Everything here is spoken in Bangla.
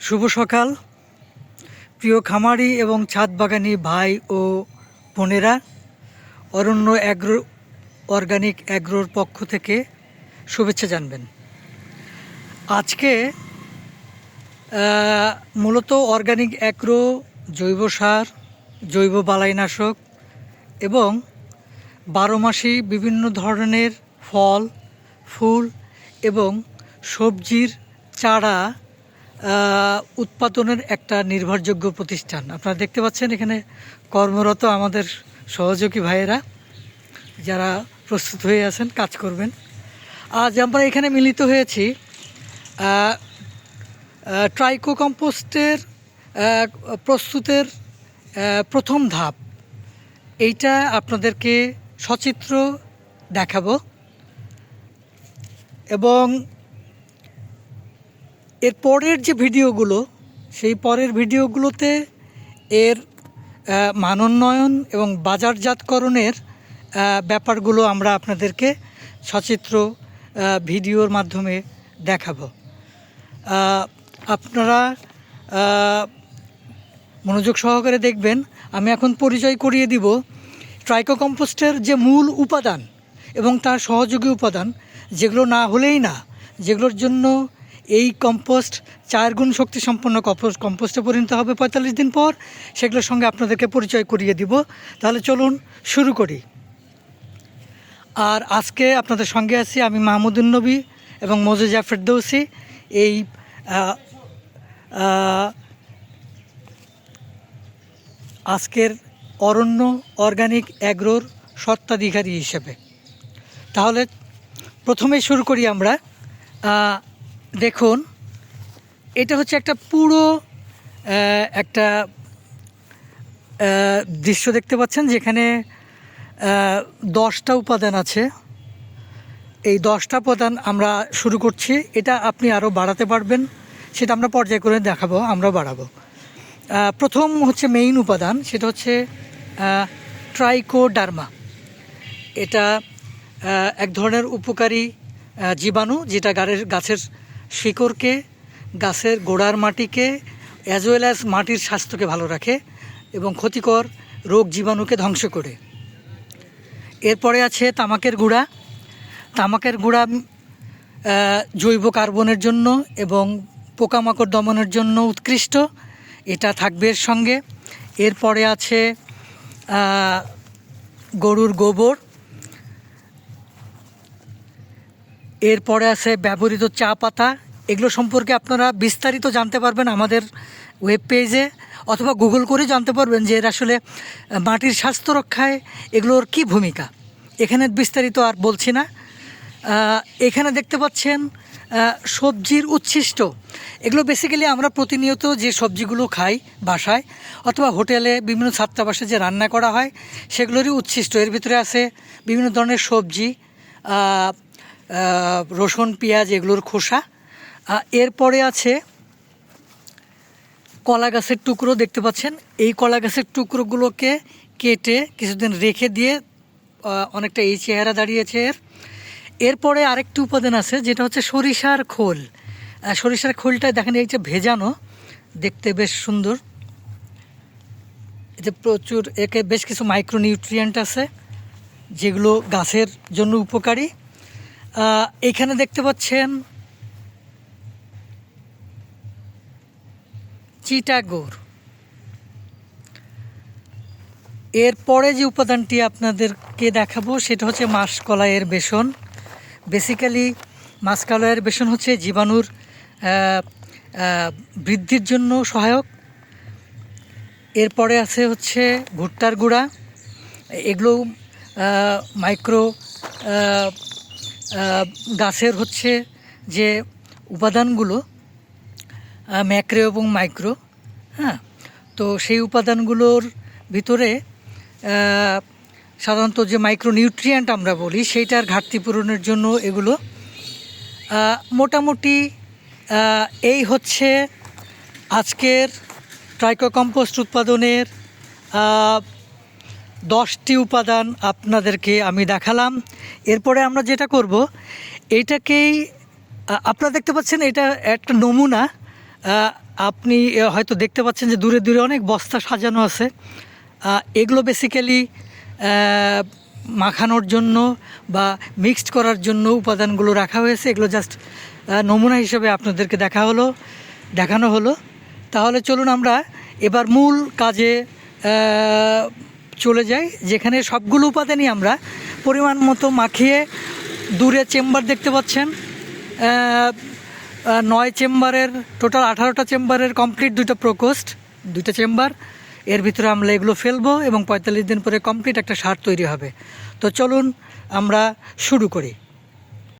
শুভ সকাল। প্রিয় খামারি এবং ছাদ বাগানি ভাই ও বোনেরা, অরণ্য অ্যাগ্রো, অর্গানিক অ্যাগ্রোর পক্ষ থেকে শুভেচ্ছা জানবেন। আজকে মূলত অর্গানিক অ্যাগ্রো, জৈব সার, জৈব বালাইনাশক এবং বারো মাসি বিভিন্ন ধরনের ফল, ফুল এবং সবজির চারা উৎপাদনের একটা নির্ভরযোগ্য প্রতিষ্ঠান। আপনারা দেখতে পাচ্ছেন এখানে কর্মরত আমাদের সহযোগী ভাইয়েরা, যারা প্রস্তুত হয়ে আছেন, কাজ করবেন। আজ আমরা এখানে মিলিত হয়েছি ট্রাইকো কম্পোস্টের প্রস্তুতের প্রথম ধাপ। এইটা আপনাদেরকে সচিত্র দেখাবো। এবং এর পরের যে ভিডিওগুলো, সেই পরের ভিডিওগুলোতে এর মানোন্নয়ন এবং বাজারজাতকরণের ব্যাপারগুলো আমরা আপনাদেরকে সচিত্র ভিডিওর মাধ্যমে দেখাবো। আপনারা মনোযোগ সহকারে দেখবেন, আমি এখন পরিচয় করিয়ে দিব। ট্রাইকো কম্পোস্টের যে মূল উপাদান এবং তার সহযোগী উপাদান, যেগুলো না হলেই না, যেগুলোর জন্য এই কম্পোস্ট চার গুণ শক্তি সম্পন্ন কম্পোস্ট কম্পোস্টে পরিণত হবে পঁয়তাল্লিশ দিন পর। সেগুলোর সঙ্গে আপনাদেরকে পরিচয় করিয়ে দিব। তাহলে চলুন শুরু করি। আর আজকে আপনাদের সঙ্গে আছি আমি মাহমুদুল নবী এবং মজুজা ফেরদৌসি এই আজকের অরণ্য অর্গানিক অ্যাগ্রোর সত্ত্বাধিকারী হিসেবে। তাহলে প্রথমেই শুরু করি আমরা। দেখুন, এটা হচ্ছে একটা পুরো একটা দৃশ্য দেখতে পাচ্ছেন যেখানে দশটা উপাদান আছে। এই দশটা উপাদান আমরা শুরু করছি। এটা আপনি আরও বাড়াতে পারবেন। সেটা আমরা পর্যায় করে দেখাবো, আমরা বাড়াবো। প্রথম হচ্ছে মেইন উপাদান, সেটা হচ্ছে ট্রাইকোডার্মা এটা এক ধরনের উপকারী জীবাণু যেটা গাছের গাছের শিকড়কে, গাছের গোড়ার মাটিকে অ্যাজ ওয়েল অ্যাজ মাটির স্বাস্থ্যকে ভালো রাখে এবং ক্ষতিকর রোগ জীবাণুকে ধ্বংস করে। এরপরে আছে তামাকের গুঁড়া। তামাকের গুঁড়া জৈব কার্বনের জন্য এবং পোকামাকড় দমনের জন্য উৎকৃষ্ট। এটা থাকবে এর সঙ্গে। এরপরে আছে গরুর গোবর। এরপরে আছে ব্যবহৃত চা পাতা। এগুলো সম্পর্কে আপনারা বিস্তারিত জানতে পারবেন আমাদের ওয়েব পেজে অথবা গুগল করে জানতে পারবেন যে এর আসলে মাটির স্বাস্থ্য রক্ষায় এগুলোর কি ভূমিকা। এখানে বিস্তারিত আর বলছি না। এখানে দেখতে পাচ্ছেন সবজির উচ্ছিষ্ট। এগুলো বেসিক্যালি আমরা প্রতিনিয়ত যে সবজিগুলো খাই বাসায়, অথবা হোটেলে বিভিন্ন ছাত্রাবাসে যে রান্না করা হয়, সেগুলোরই উচ্ছিষ্ট। এর ভিতরে আছে বিভিন্ন ধরনের সবজি রসুন, পেঁয়াজ, এগুলোর খোসা। এরপরে আছে কলা গাছের টুকরো, দেখতে পাচ্ছেন? এই কলা গাছের টুকরোগুলোকে কেটে কিছুদিন রেখে দিয়ে অনেকটা এই চেহারা দাঁড়িয়েছে এর। এরপরে আরেকটি উপাদান আছে, যেটা হচ্ছে সরিষার খোল। সরিষার খোলটা দেখেন, এই যে ভেজানো, দেখতে বেশ সুন্দর। এতে প্রচুর, একে বেশ কিছু মাইক্রোনিউট্রিয়েন্ট আছে, যেগুলো গাছের জন্য উপকারী। এখানে দেখতে পাচ্ছেন চিটাগোর। এরপরে যে উপাদানটি আপনাদেরকে দেখাবো, সেটা হচ্ছে মাসকলাইয়ের বেসন। বেসিক্যালি মাসকলাইয়ের বেসন হচ্ছে জীবাণুর বৃদ্ধির জন্য সহায়ক। এরপরে আছে হচ্ছে ভুট্টার গুঁড়া। এগুলো মাইক্রো গাছের হচ্ছে যে উপাদানগুলো ম্যাক্রো এবং মাইক্রো হ্যাঁ? তো সেই উপাদানগুলোর ভিতরে সাধারণত যে মাইক্রো নিউট্রিয়েন্ট আমরা বলি, সেইটার ঘাটতি পূরণের জন্য এগুলো মোটামুটি এই হচ্ছে আজকের ট্রাইকো কম্পোস্ট উৎপাদনের দশটি উপাদান আপনাদেরকে আমি দেখালাম। এরপরে আমরা যেটা করব এইটাকেই আ- আপনারা দেখতে পাচ্ছেন এটা একটা নমুনা। আপনি হয়তো দেখতে পাচ্ছেন যে দূরে দূরে অনেক বস্তা সাজানো আছে। এগুলো বেসিক্যালি মাখানোর জন্য বা মিক্সড করার জন্য উপাদানগুলো রাখা হয়েছে। এগুলো জাস্ট নমুনা হিসেবে আপনাদেরকে দেখা হলো, দেখানো হলো। তাহলে চলুন আমরা এবার মূল কাজে চলে যাই যেখানে সবগুলো উপাদানই আমরা পরিমাণ মতো মাখিয়ে দূরে চেম্বার দেখতে পাচ্ছেন। নয় চেম্বারের, টোটাল আঠারোটা চেম্বারের কমপ্লিট দুটো প্রকোস্ট দুটো চেম্বার। এর ভিতরে আমরা এগুলো ফেলব এবং পঁয়তাল্লিশ দিন পরে কমপ্লিট একটা সার তৈরি হবে। তো চলুন আমরা শুরু করি।